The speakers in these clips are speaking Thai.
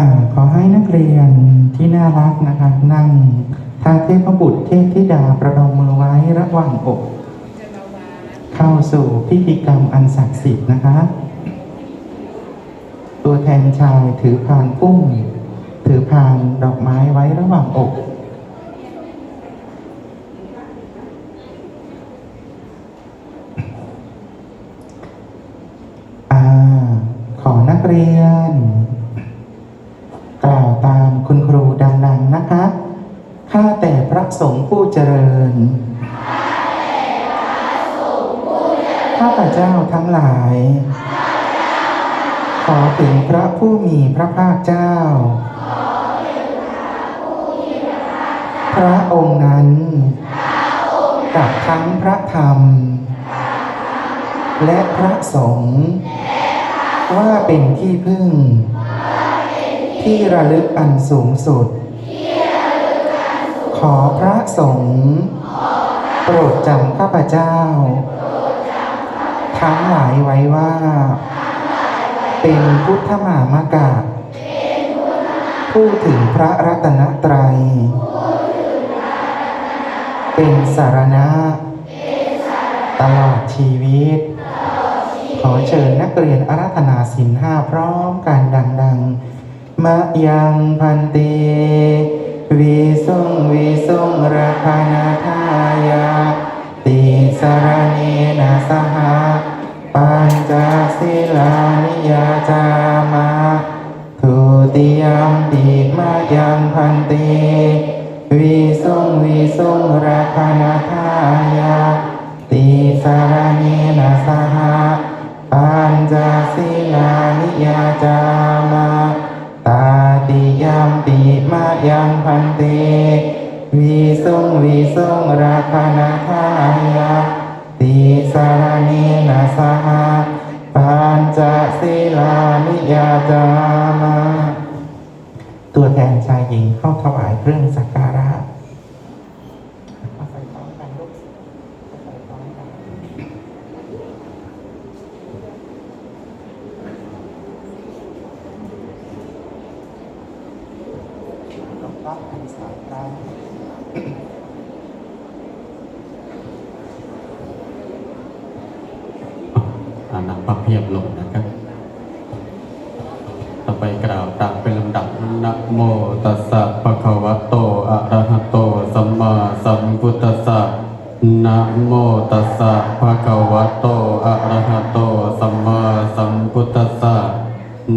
อ่าขอให้นักเรียนที่น่ารักนะคะ นั่งทาเทพบุตรเทพธิดาประนมมือไว้ระหว่างอกเข้าสู่พิธีกรรมอันศักดิ์สิทธิ์นะคะ ตัวแทนชายถือพานพุ่มถือพานดอกไม้ไว้ระหว่างอกอขอนักเรียน หลาย ขอถึงพระผู้มีพระภาคเจ้า พระองค์นั้น กับทั้งพระธรรม และพระสงฆ์ว่าเป็นที่พึ่ง ที่ระลึกอันสูงสุด ขอพระสงฆ์โปรดจำข้าพเจ้า ทั้งหลายไว้ว่า เป็นพุทธมามกะผู้ถึงพระรัตนตรัย เป็นสารณะ ตลอดชีวิต ขอเชิญนักเรียนอาราธนาสินห้าพร้อมกันดัง ๆ มะยังพันเตวิสุงวิสุงราคานาทา ศิลานิยาจามาทุติยมปิมายังพันเตวิสุงวิสุงราคานาทายาติสารเนนะสหะปัญจศิลานิยาจามาตาติยมปิมายังพันเตวิสุงวิสุงราคานาทายาติสารเนนะสหะ ปัญจศิลานิยาจามาตัวแทนชายหญิงเข้าถวายเครื่องสักการะเอาไปพร้อมกันลูกาไปพร้ อมกันหลวงพ่อพรรษาครั้งอานับประเพียบลงนะครับ ต่อไปกล่าวตามเป็นลำดับนะโมตัสสะภะคะวะโตอะระหะโตสัมมาสัมพุทธัสสะนะโมตัสสะภะคะวะโตอะระหะโตสัมมาสัมพุทธัสสะ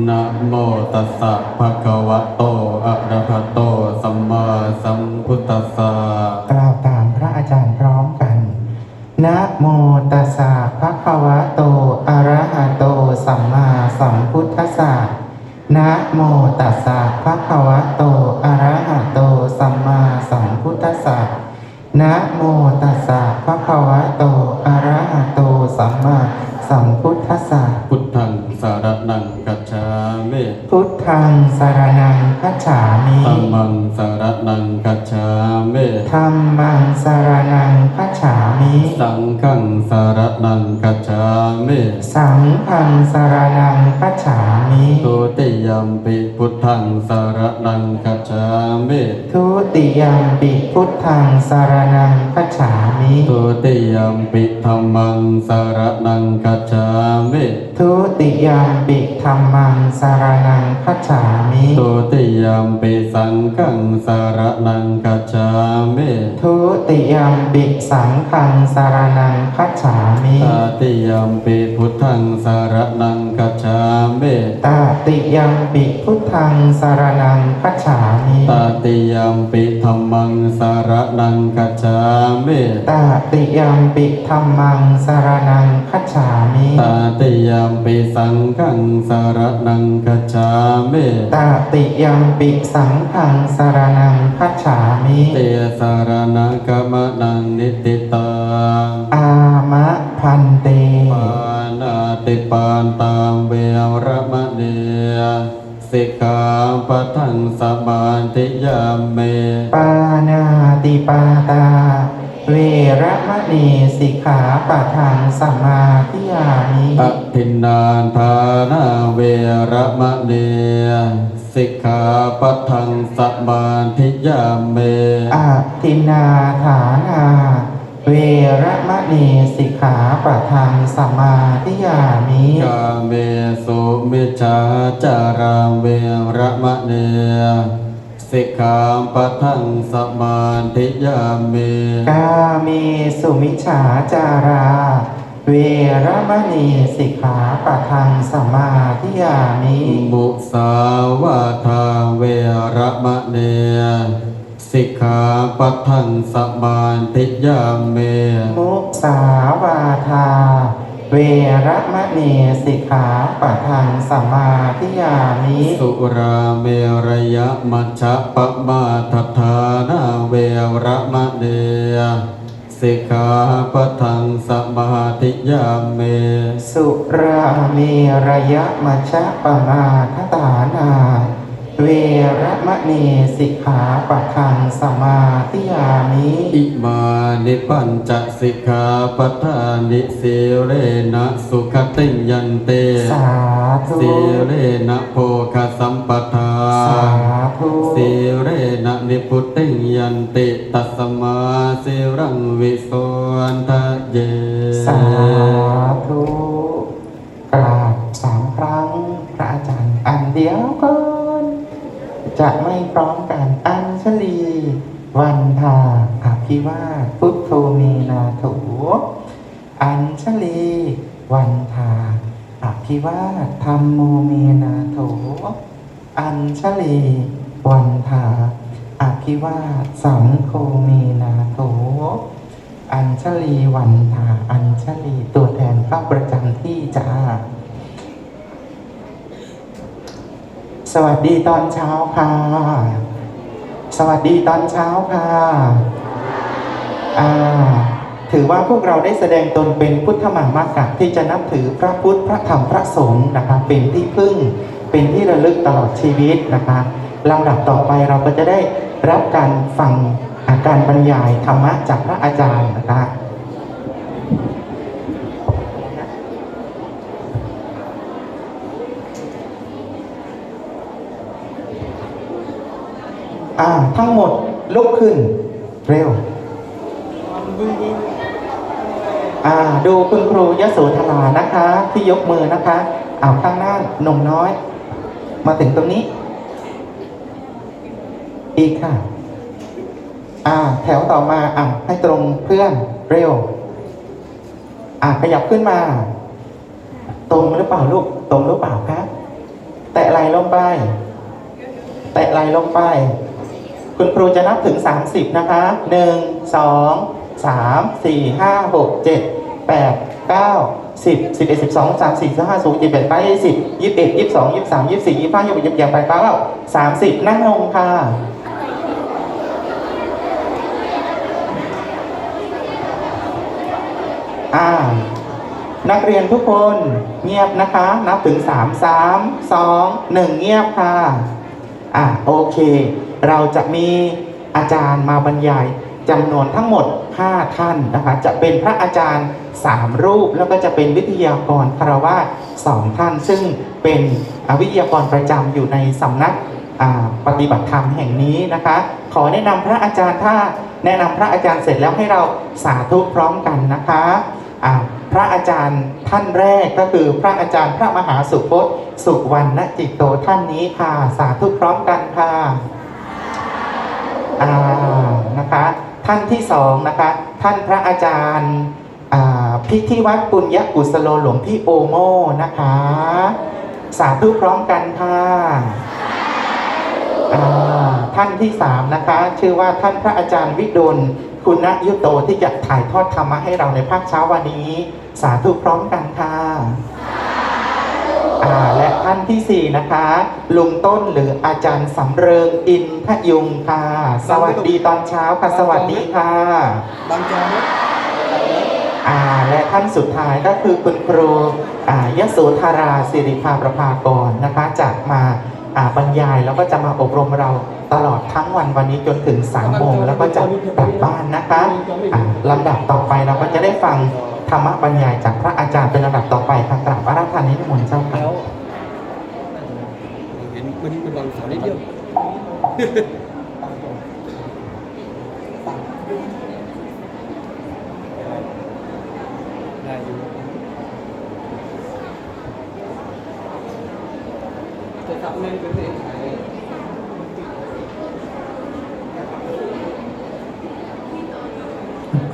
นะโมตัสสะภะคะวะโตอะระหะโตสัมมาสัมพุทธัสสะกล่าวตามพระอาจารย์พร้อมกัน นะโมตัสสะภะคะวะโต อะระหะโต สัมมาสัมพุทธัสสะนะโมตัสสะภะคะวะโต อะระหะโต สัมมาสัมพุทธัสสะนะโมตัสสะภะคะวะโต อะระหะโต สัมมาสัมพุทธัสสะพุทธังสารนังกัจฉามิพุทธังสารนังคัจฉามิธัมมังสารนังกัจฉามิธัมมังสารนังคัจฉา มิ สังฆังสารนังกัจฉามิสังฆังสารนังคัจฉามิทุติยมปิพุทธังสารนังกัจฉามิทุติยมปิพุทธังสารนังคัจฉามิทุติยมปิธัมมังสารนังกัจฉามิทุติยมปิธรรมังสารนังคัจฉามิทุติยมปิสังฆังสารนังกัจฉามิทุติยมปิสังฆังสารนังคัจฉามิตาติยมปิพุทธังสารนังกัจฉามิตติยมปิพุทธังสารนังคัจฉามิตาติยมปิธัมมังสารนังกัจฉามิตติยมปิธรรมังสารนังคัจฉามิตาติยมปิสังฆังสารนังกัจฉามิตติยมปิสังฆังสารนังคัจฉามิเตสารนังกมนังนิติตังอามะพันเตปานาติปานตามเวรมณีสิกขาปะทังสมาธิยามเม ปานาติปาตา เวระมณีสิกขาปะทังสมาธิยามิอภินนานทานาเวรมณีสสิกขาปัทังสมาธิยาเมอาทินนาฐานา เวระมะเนสิกขาปะทังสมาธิยามิกาเมสุมิจฉาจาราเวระมะเนสิกขาปัทังสมาธิยาเมกาเมสุมิจฉาจาราเวระมะเนสิกขาปะทังสมาธิยามิมุสาวาทาเวระมะเน สิกขาปัทังสมาธิยาเมมุสาวาทา เวระมะเนสิกขาปะทังสมาธิยามิ สุราเมรยะมัชฌะปมาทฐานาเวระมะเนสิกขาปัทังสมาธิยาเม สุราเมระยะมัชฌะปมาทฐานา เวระมะเนสิกขาปะทังสมาธิยามิอิมานิปัญจสิกขาปัฏฐานิสีเรนะสุขติงยันเตสาธุสีเรนะโภคสัมปทาสาธุสีเรนะนิพุตติงยันติตัสมาสิรังวิโสวันทะเยสาธุกราบสามครั้งพระอาจารย์อันเดียวก่อน จะไม่พร้อมกันอัญชลี วันทาอภิวาทพุทโธเมนาโถอัญชลี วันทาอภิวาทธรรมโมเมนาโถอัญชลีวันทาอภิวาทสังโฆเมนาโถอัญชลีวันทาอัญชลีตัวแทนเข้าประจำที่จ้า สวัสดีตอนเช้าค่ะ สวัสดีตอนเช้าค่ะอ่าถือว่าพวกเราได้แสดงตนเป็นพุทธมามากะที่จะนับถือพระพุทธพระธรรมพระสงฆ์นะคะ เป็นที่พึ่ง เป็นที่ระลึกตลอดชีวิตนะคะลำดับต่อไปเราก็จะได้รับการฟังาการบรรยายธรรมะจากพระอาจารย์นะคะ อ่า ทั้งหมดลุกขึ้น เร็ว อ่า ดูคุณครูยโสธรานะคะ ที่ยกมือนะคะเอาข้างหน้านมน้อย มาถึงตรงนี้ อีกค่ะ อ่า แถวต่อมาอะให้ตรงเพื่อนเร็ว อ่าขยับขึ้นมา ตรงหรือเปล่าลูก ตรงหรือเปล่าคะแตะไหลลงไป แตะไหลลงไป คุณครูจะนับถึง 30 นะคะ 1 2 3 4 5 6 7 8 9 10 11 12 13 14 15 16 17 18 20 21 22 23 24 25 26 27 28 29 30 นั่งลงค่ะ อ่า นักเรียนทุกคนเงียบนะคะ นับถึง 3 3 2 1 เงียบค่ะ อะโอเค เราจะมีอาจารย์มาบรรยายจำนวนทั้งหมด 5 ท่านนะคะจะเป็นพระอาจารย์ 3 รูป แล้วก็จะเป็นวิทยากรคารวาสองท่าน ซึ่งเป็นวิทยากรประจำอยู่ในสำนักปฏิบัติธรรมแห่งนี้นะคะ ขอแนะนำพระอาจารย์ถ้าแนะนำพระอาจารย์เสร็จแล้วให้เราสาธุพร้อมกันนะคะพระอาจารย์ท่านแรกก็คือพระอาจารย์พระมหาสุพจน์สุวรรณจิตโตท่านนี้ค่ะ สาธุพร้อมกันค่ะ นะคะ ท่านที่สองนะคะ ท่านพระอาจารย์พิธีวัดปุญญกุศโลหลวงพี่โอโมนะคะ สาธุพร้อมกันค่ะท่านที่สามนะคะ ชื่อว่าท่านพระอาจารย์วิดลคุณยุโตที่จะถ่ายทอดธรรมะให้เราในภาคเช้าวันนี้ สาธุพร้อมกันค่ะและ ท่านที่สี่นะคะ ลุงต้นหรืออาจารย์สำเริงอินทยุงค่ะ สวัสดีตอนเช้าค่ะ สวัสดีค่ะบางจอไหมอ่าและท่านสุดท้ายก็คือคุณครูอ่ายโสธาราสิริภาประภากรนะคะจะมาอ่าบรรยายแล้วก็จะมาอบรมเราตลอดทั้งวันวันนี้จนถึง3ามโมงแล้วก็จะกลับบ้านนะคะอ่าลำดับต่อไปเราก็จะได้ฟังธรรมบรรยายจากพระอาจารย์เป็นลำดับต่อไปค่ะกราบอาราธนานิมนต์เจ้าค่ะแล้วเห็น มันมันวางเสานิดเดียวได้อยู่จะทำแม่งเป็นเด็กไทย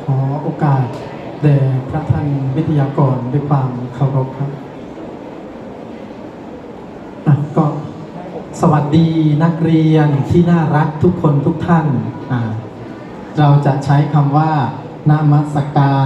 ขอโอกาสแด่พระท่านวิทยากรด้วยความเคารพครับอะก็ สวัสดีนักเรียนที่น่ารักทุกคนทุกท่าน เราจะใช้คำว่านามัสการ